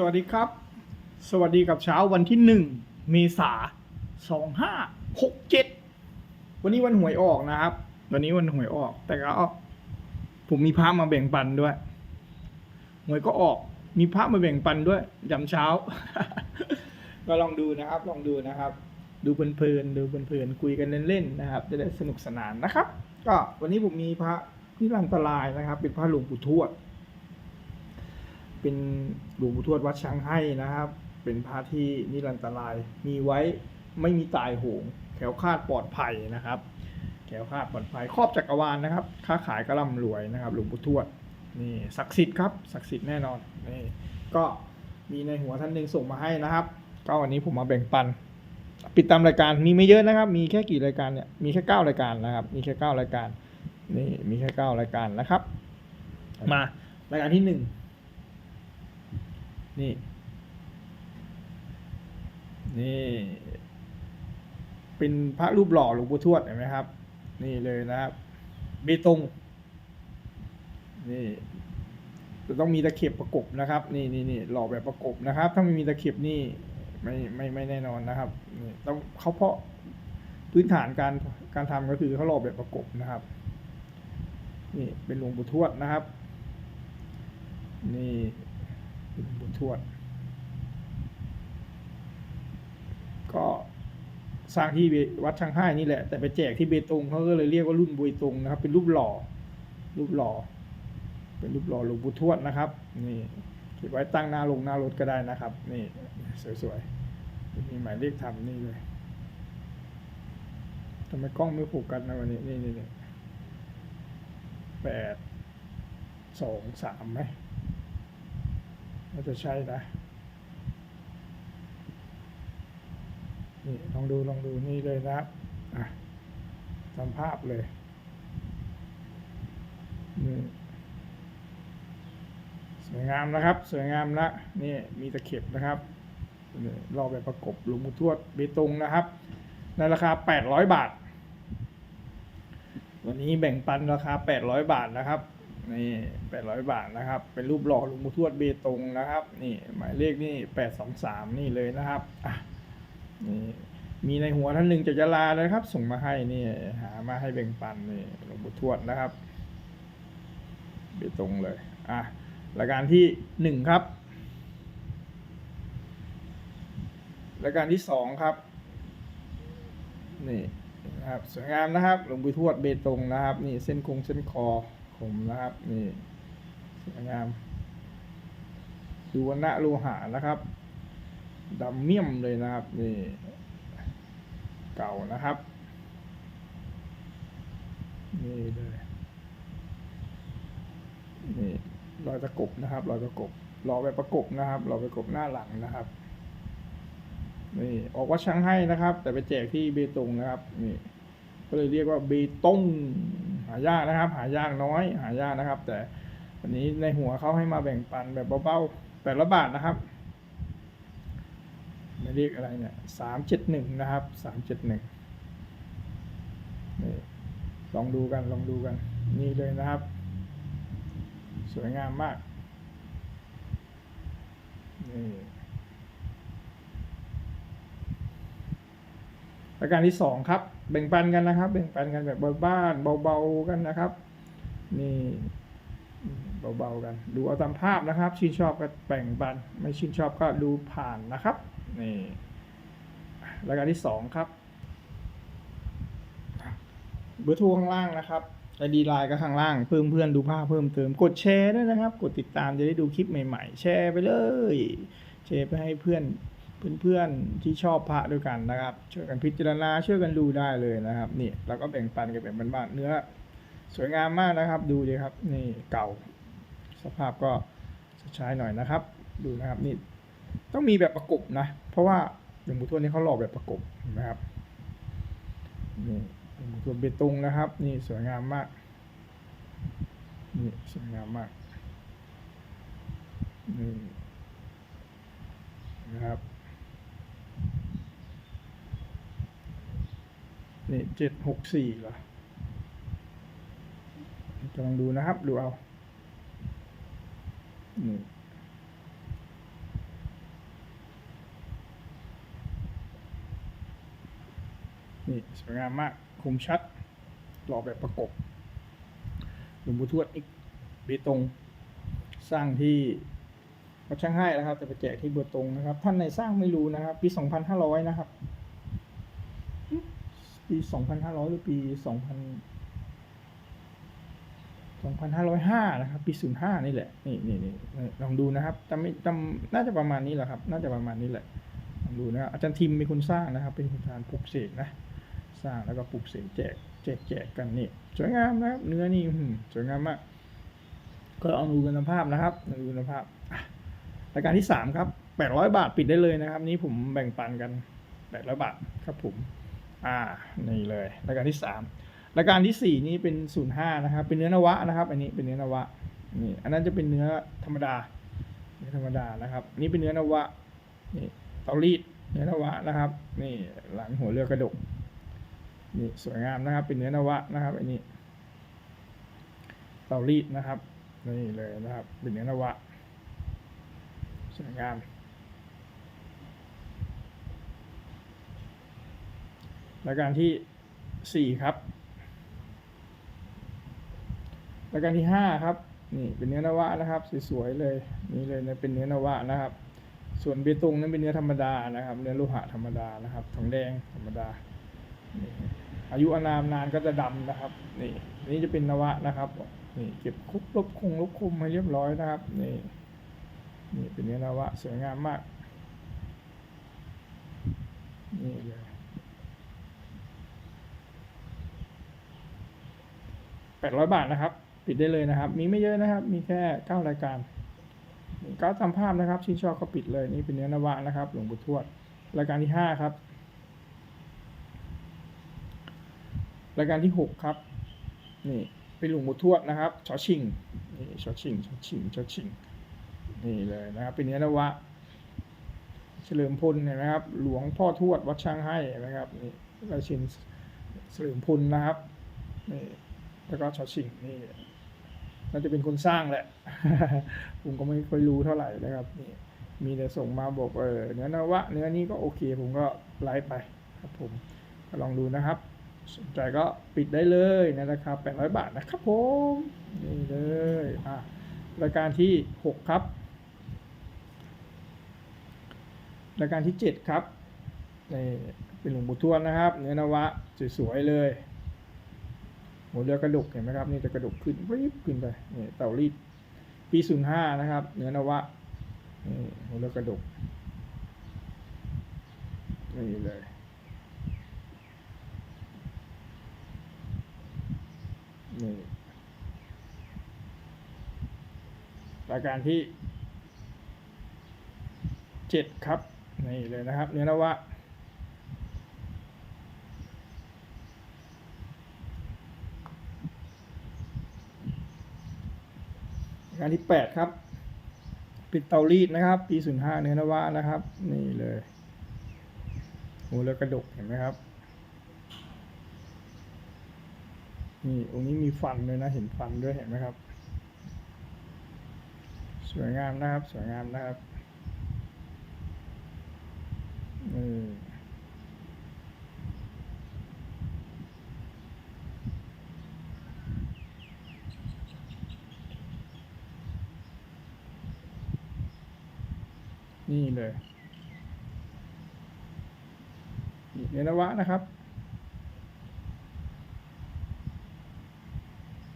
สวัสดีครับ สวัสดีกับเช้าวันที่หนึ่งเมษาสองห้าหกเจ็ดวันนี้วันหวยออกนะครับ วันนี้วันหวยออก แต่ก็ผมมีพระมาแบ่งปันด้วย หวยก็ออก มีพระมาแบ่งปันด้วยยามเช้า ก็ลองดูนะครับ ลองดูนะครับ ดูเพลินๆ ดูเพลินๆ คุยกันเล่นๆ นะครับ จะได้สนุกสนานนะครับ ก็วันนี้ผมมีพระนิรันตรายนะครับ เป็นพระหลวงปู่ทวด เป็นหลวงปู่ทวดวัดช้างให้นะครับ เป็นพระที่นิรันตราย มีไว้ไม่มีตายโหงแขวคาดปลอดภัยนะครับแขวคาดปลอดภัยครอบจักรวาลนะครับ ค้าขายก็ร่ำรวยนะครับ หลวงปู่ทวดนี่ศักดิ์สิทธิ์ครับศักดิ์สิทธิ์แน่นอนนี่ก็มีในหัวท่านหนึ่งส่งมาให้นะครับ ก็วันนี้ผมมาแบ่งปัน ปิดตามรายการมีไม่เยอะนะครับ มีแค่กี่รายการเนี่ยมีแค่เก้ารายการนะครับ มีแค่เก้ารายการนี่มีแค่เก้ารายการนะครับ มารายการที่หนึ่ง นี่ นี่ เป็นพระรูปหล่อหลวงปู่ทวดเห็นไหมครับ นี่เลยนะครับเบตงนี่จะต้องมีตะเข็บประกบนะครับ นี่นี่นี่หล่อแบบประกบนะครับ ถ้าไม่มีตะเข็บนี่ไม่ไม่ไม่แน่นอนนะครับนี่ต้องเขาเพาะพื้นฐานการการทำก็คือเขาหล่อแบบประกบนะครับ นี่เป็นหลวงปู่ทวดนะครับ นี่ เป็นหลวงปู่ทวด ก็สร้างที่วัดช่างให้นี่แหละแต่ไปแจกที่เบตงเขาก็เลยเรียกว่ารุ่นบุยตงนะครับ เป็นรูปหล่อ รูปหล่อ เป็นรูปหล่อหลวงปู่ทวดนะครับ นี่เก็บไว้ตั้งหน้าลงหน้ารถก็ได้นะครับ นี่สวยๆมีหมายเลขทำนี่เลยทำไมกล้องไม่โฟกัสนะวันนี้นี่นี่แปดสองสามไหม น่าจะใช่นะนี่ลองดูลองดูนี่เลยนะครับอะตามภาพเลยนี่สวยงามนะครับ สวยงามละนี่มีตะเข็บนะครับรอแบบประกบหลวงปู่ทวดเบตงนะครับ ในราคา 800 บาท วันนี้แบ่งปันราคา 800 บาทนะครับ นี่800บาทนะครับ เป็นรูปหล่อหลวงปู่ทวดเบตงนะครับ นี่หมายเลขนี่823นี่เลยนะครับอะนี่มีในหัวท่านหนึ่งจากยะลาเลยครับ ส่งมาให้นี่หามาให้แบ่งปันนี่หลวงปู่ทวดนะครับเบตงเลยอะรายการที่หนึ่งครับรายการที่สองครับนี่นะครับสวยงามนะครับหลวงปู่ทวดเบตงนะครับ นี่เส้นคงเส้นคอ ผมนะครับ นี่สวยงามดูวรรณะโลหะนะครับดำเมี่ยมเลยนะครับ นี่ เก่านะครับ นี่เลยนี่รอยตะกบนะครับรอยประกบรอไปประกบนะครับรอไปประกบหน้าหลังนะครับ นี่ออกว่าช่างให้นะครับ แต่ไปแจกที่เบตงนะครับ นี่ ก็เลยเรียกว่าเบตง หายากนะครับ หายากน้อย หายากนะครับ แต่วันนี้ในหัวเขาให้มาแบ่งปันแบบเบาๆแปดละบาทนะครับไม่เรียกอะไรเนี่ยสามเจ็ดหนึ่งนะครับสามเจ็ดหนึ่งนี่ลองดูกันลองดูกัน นี่เลยนะครับ สวยงามมากนี่ รายการที่สองครับ แบ่งปันกันนะครับ แบ่งปันกันแบบบ้านๆเบาๆกันนะครับ นี่เบาๆกัน ดูเอาตามภาพนะครับ ชื่นชอบก็แบ่งปัน ไม่ชื่นชอบก็ดูผ่านนะครับ นี่รายการที่สองครับ เบอร์โทรข้างล่างนะครับไอดีไลน์ก็ข้างล่าง เพิ่มเพื่อนดูภาพเพิ่มเติม กดแชร์ด้วยนะครับ กดติดตามจะได้ดูคลิปใหม่ ๆ แชร์ไปเลย แชร์ไปให้เพื่อน เพื่อนๆที่ชอบพระด้วยกันนะครับ ช่วยกันพิจารณาช่วยกันดูได้เลยนะครับนี่เราก็แบ่งปันกันแบบบ้านๆเนื้อ สวยงามมากนะครับ ดูเลยครับ นี่เก่า สภาพก็ใช้หน่อยนะครับ ดูนะครับนี่ต้องมีแบบประกบนะ เพราะว่าหลวงปู่ทวดนี่เขาหล่อแบบประกบนะครับนี่หลวงปู่ทวดเบตงนะครับ นี่สวยงามมากนี่สวยงามมากนี่นะครับ นี่เจ็ดหกสี่เหรอกำลังดูนะครับ ดูเอา นี่นี่สวยงามมากคมชัด หล่อแบบประกบหลวงปู่ทวดอีกเบตง สร้างที่วัดช่างให้นะครับ จะไปแจกที่เบตงนะครับ ท่านในสร้างไม่รู้นะครับ ปี 2500 นะครับ ปี 2500 หรือปี 2000 2505 นะครับ ปี 05 นี่แหละ นี่นี่นี่ลองดูนะครับจำไม่จำน่าจะประมาณนี้แหละครับ น่าจะประมาณนี้แหละ ลองดูนะครับอาจารย์ทิมเป็นคนสร้างนะครับ เป็นคนทานปลูกเสกนะ สร้างแล้วก็ปลูกเสกแจกแจกแจกกันนี่ สวยงามนะครับ เนื้อนี่สวยงามมาก ก็ลองดูคุณภาพนะครับลองดูคุณภาพรายการที่สามครับแปดร้อยบาทปิดได้เลยนะครับ นี่ผมแบ่งปันกันแปดร้อยบาทครับผม อ่า นี่เลยรายการที่สามรายการที่สี่นี่เป็นศูนย์ห้านะครับ เป็นเนื้อนวะนะครับ อันนี้เป็นเนื้อนวะ นี่ อันนั้นจะเป็นเนื้อธรรมดา เนื้อธรรมดานะครับ นี่เป็นเนื้อนวะ นี่เตารีด เนื้อนวะนะครับ นี่หลังหัวเรือกระดก นี่สวยงามนะครับ เป็นเนื้อนวะนะครับ อันนี้เตารีดนะครับ นี่เลยนะครับ เป็นเนื้อนวะสวยงาม รายการที่สี่ครับรายการที่ห้าครับ นี่เป็นเนื้อนวะนะครับ สวยๆเลย นี่เลยนะเป็นเนื้อนวะนะครับ ส่วนเบตงนั้นเป็นเนื้อธรรมดานะครับ เนื้อโลหะธรรมดานะครับทองแดงธรรมดา อายุอานามนานก็จะดำนะครับ นี่นี่จะเป็นนวะนะครับนี่เก็บครบลบคงลบคุมให้เรียบร้อยนะครับ นี่นี่เป็นเนื้อนวะสวยงามมาก นี่เลย แปดร้อยบาทนะครับ ปิดได้เลยนะครับ มีไม่เยอะนะครับ มีแค่เก้ารายการนี่ก็ทำภาพนะครับชิ้นชอบก็ปิดเลยนี่เป็นเนื้อนวะนะครับ หลวงปู่ทวด รายการที่ห้าครับ รายการที่หกครับ นี่เป็นหลวงปู่ทวดนะครับชอชิงนี่ชอชิงชอชิงชอชิงนี่เลยนะครับ เป็นเนื้อนวะ เฉลิมพลเห็นไหมครับ หลวงพ่อทวดวัดช่างให้นไหมครับนี่ลายเชินเฉลิมพลนะครับนี่ แล้วก็ชอชิงนี่น่าจะเป็นคนสร้างแหละ ผมก็ไม่ค่อยรู้เท่าไหร่นะครับนี่มีแต่ส่งมาบอกเออเนื้อนวะเนื้อนี้ก็โอเค ผมก็ไลฟ์ไปครับผมก็ลองดูนะครับสนใจก็ปิดได้เลยในราคา 800 บาทนะครับผมนี่เลยอะรายการที่ 6 ครับ รายการที่ 7 ครับนี่เป็นหลวงปู่ทวดนะครับ เนื้อนวะสวยๆเลย หัวเรือกระดกเห็นไหมครับนี่จะกระดกขึ้นรีบขึ้นไปนี่เต่ารีดปี05นย์ห้านะครับ เนื้อนวะนี่หัวเรือกระดกนี่เลยนี่รายการที่เจ็ดครับนี่เลยนะครับ เนื้อนวะ รายการที่แปดครับ ปิดเตารีดนะครับ ปีศูนย์ห้าเนื้อนวะนะครับ นี่เลยโหแล้วกระดกเห็นไหมครับ นี่องค์นี้มีฟันเลยนะ เห็นฟันด้วยเห็นไหมครับ สวยงามนะครับ สวยงามนะครับนี่ นี่เลยนี่เนนวะนะครับ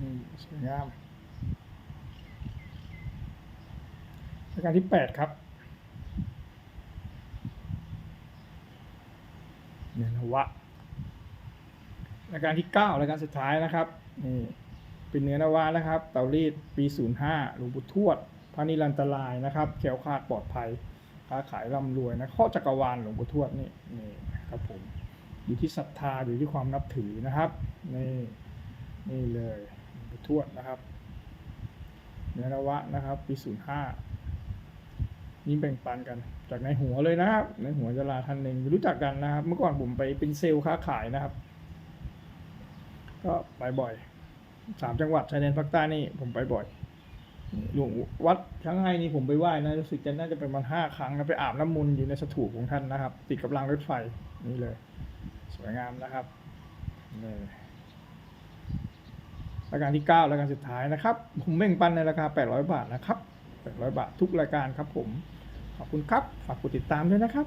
นี่สวยงามรายการที่แปดครับเนนวะรายการที่เก้ารายการสุดท้ายนะครับนี่เป็นเนื้อนวะนะครับ เตารีดปีศูนย์ห้าหลวงปู่ทวด พระนิรันตรายนะครับแขวคลาดปลอดภัย ค้าขายร่ำรวยนะข้อจักรวาลหลวงปู่ทวดนี่นี่ครับผมอยู่ที่ศรัทธาอยู่ที่ความนับถือนะครับนี่นี่เลยหลวงปู่ทวดนะครับเนื้อนวะนะครับปีศูนย์ห้านี่แบ่งปันกัน จากในหัวเลยนะครับในหัวจราท่านหนึ่งรู้จักกันนะครับ เมื่อก่อนผมไปเป็นเซลล์ค้าขายนะครับ ก็ไปบ่อยสามจังหวัดชายแดนภาคใต้นี่ผมไปบ่อย หลวงวัดช้างไห้นี่ผมไปไหว้นะรู้สึกจะน่าจะเป็นประมาณห้าครั้งนะไปอาบน้ำมนต์อยู่ในสถูปของท่านนะครับ ติดกับรางรถไฟนี่เลย สวยงามนะครับนี่รายการที่เก้ารายการสุดท้ายนะครับ ผมแบ่งปันในราคา800บาทนะครับ800บาททุกรายการครับผมขอบคุณครับฝากกดติดตามด้วยนะครับ